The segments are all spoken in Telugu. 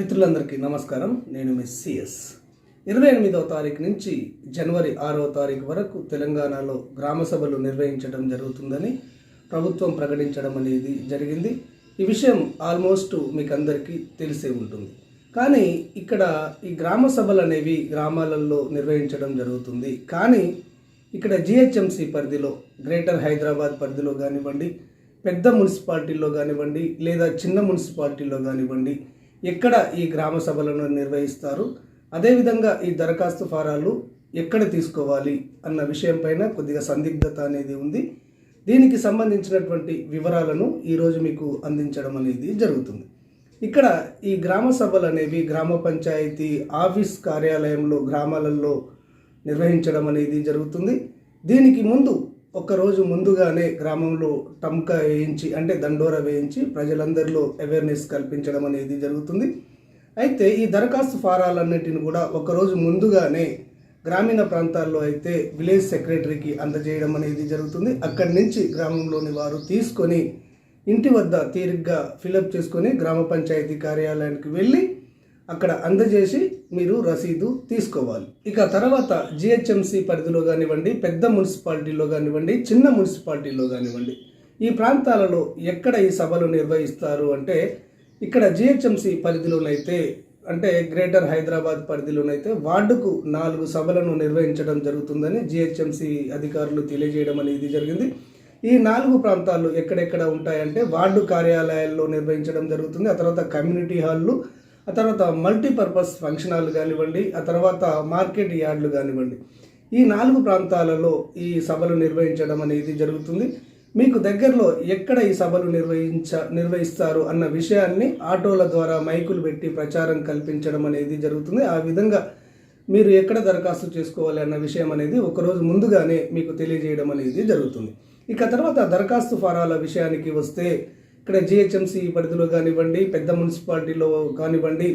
మిత్రులందరికీ నమస్కారం. నేను మిస్ సిఎస్ ఇరవై ఎనిమిదవ తారీఖు నుంచి జనవరి ఆరవ తారీఖు వరకు తెలంగాణలో గ్రామ సభలు నిర్వహించడం జరుగుతుందని ప్రభుత్వం ప్రకటించడం అనేది జరిగింది. ఈ విషయం ఆల్మోస్ట్ మీకు అందరికీ తెలిసే ఉంటుంది. కానీ ఇక్కడ ఈ గ్రామ సభలు అనేవి గ్రామాలలో నిర్వహించడం జరుగుతుంది. కానీ ఇక్కడ జిహెచ్ఎంసి పరిధిలో గ్రేటర్ హైదరాబాద్ పరిధిలో కానివ్వండి పెద్ద మున్సిపాలిటీల్లో కానివ్వండి లేదా చిన్న మున్సిపాలిటీల్లో కానివ్వండి ఎక్కడ ఈ గ్రామ సభలను నిర్వహిస్తారు? అదేవిధంగా ఈ దరఖాస్తు ఫారాలు ఎక్కడ తీసుకోవాలి అన్న విషయం పైన కొద్దిగా సందిగ్ధత అనేది ఉంది. దీనికి సంబంధించినటువంటి వివరాలను ఈరోజు మీకు అందించడం అనేది జరుగుతుంది. ఇక్కడ ఈ గ్రామ సభలు అనేవి గ్రామ పంచాయతీ ఆఫీస్ కార్యాలయంలో గ్రామాలలో నిర్వహించడం అనేది జరుగుతుంది. దీనికి ముందు ఒకరోజు ముందుగానే గ్రామంలో టమ్కా వేయించి అంటే దండోర వేయించి ప్రజలందరిలో అవేర్నెస్ కల్పించడం అనేది జరుగుతుంది. అయితే ఈ దరఖాస్తు ఫారాలన్నిటిని కూడా ఒకరోజు ముందుగానే గ్రామీణ ప్రాంతాల్లో అయితే విలేజ్ సెక్రటరీకి అందజేయడం అనేది జరుగుతుంది. అక్కడి నుంచి గ్రామంలోని వారు తీసుకొని ఇంటి వద్ద తీరిగ్గా ఫిలప్ చేసుకొని గ్రామ పంచాయతీ కార్యాలయానికి వెళ్ళి అక్కడ అందజేసి మీరు రసీదు తీసుకోవాలి. ఇక తర్వాత జిహెచ్ఎంసి పరిధిలో కానివ్వండి పెద్ద మున్సిపాలిటీలో కానివ్వండి చిన్న మున్సిపాలిటీలో కానివ్వండి ఈ ప్రాంతాలలో ఎక్కడ ఈ సభలు నిర్వహిస్తారు అంటే ఇక్కడ జిహెచ్ఎంసి పరిధిలోనైతే అంటే గ్రేటర్ హైదరాబాద్ పరిధిలోనైతే వార్డుకు నాలుగు సభలను నిర్వహించడం జరుగుతుందని జిహెచ్ఎంసి అధికారులు తెలియజేయడం అనేది జరిగింది. ఈ నాలుగు ప్రాంతాలు ఎక్కడెక్కడ ఉంటాయంటే వార్డు కార్యాలయాల్లో నిర్వహించడం జరుగుతుంది. ఆ తర్వాత కమ్యూనిటీ హాళ్ళు ఆ తర్వాత మల్టీపర్పస్ ఫంక్షన్ హాల్ కానివ్వండి ఆ తర్వాత మార్కెట్ యార్డ్లు కానివ్వండి. ఈ నాలుగు ప్రాంతాలలో ఈ సభలు నిర్వహించడం అనేది జరుగుతుంది. మీకు దగ్గరలో ఎక్కడ ఈ సభలు నిర్వహించ నిర్వహిస్తారు అన్న విషయాన్ని ఆటోల ద్వారా మైకులు పెట్టి ప్రచారం కల్పించడం అనేది జరుగుతుంది. ఆ విధంగా మీరు ఎక్కడ దరఖాస్తు చేసుకోవాలి అన్న విషయం అనేది ఒకరోజు ముందుగానే మీకు తెలియజేయడం అనేది జరుగుతుంది. ఇక తర్వాత దరఖాస్తు ఫారాల విషయానికి వస్తే ఇక్కడ జిహెచ్ఎంసి పరిధిలో కానివ్వండి పెద్ద మున్సిపాలిటీలో కానివ్వండి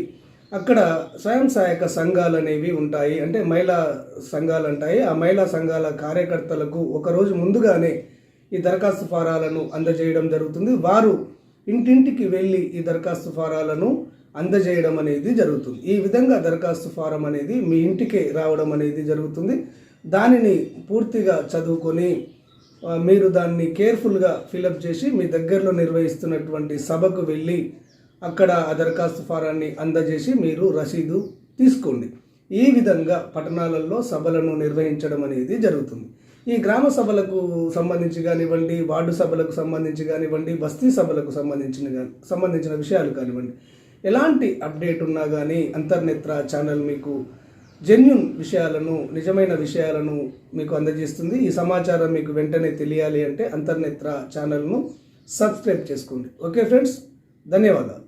అక్కడ స్వయం సహాయక సంఘాలు అనేవి ఉంటాయి. అంటే మహిళా సంఘాలు ఉంటాయి ఆ మహిళా సంఘాల కార్యకర్తలకు ఒకరోజు ముందుగానే ఈ దరఖాస్తు ఫారాలను అందజేయడం జరుగుతుంది. వారు ఇంటింటికి వెళ్ళి ఈ దరఖాస్తు ఫారాలను అందజేయడం అనేది జరుగుతుంది. ఈ విధంగా దరఖాస్తు ఫారం అనేది మీ ఇంటికే రావడం అనేది జరుగుతుంది. దానిని పూర్తిగా చదువుకొని మీరు దాన్ని కేర్ఫుల్గా ఫిలప్ చేసి మీ దగ్గరలో నిర్వహిస్తున్నటువంటి సభకు వెళ్ళి అక్కడ ఆ దరఖాస్తు ఫారాన్ని అందజేసి మీరు రసీదు తీసుకోండి. ఈ విధంగా పట్టణాలలో సభలను నిర్వహించడం అనేది జరుగుతుంది. ఈ గ్రామ సభలకు సంబంధించి కానివ్వండి వార్డు సభలకు సంబంధించి కానివ్వండి బస్తీ సభలకు సంబంధించిన సంబంధించిన విషయాలు కానివ్వండి. ఎలాంటి అప్డేట్ ఉన్నా కానీ అంతర్నేత్ర ఛానల్ మీకు జెన్యున్ విషయాలను నిజమైన విషయాలను మీకు అందజేస్తుంది. ఈ సమాచారం మీకు వెంటనే తెలియాలి అంటే అంతర్నేత్ర ఛానల్ను సబ్స్క్రైబ్ చేసుకోండి. ఓకే ఫ్రెండ్స్ ధన్యవాదాలు.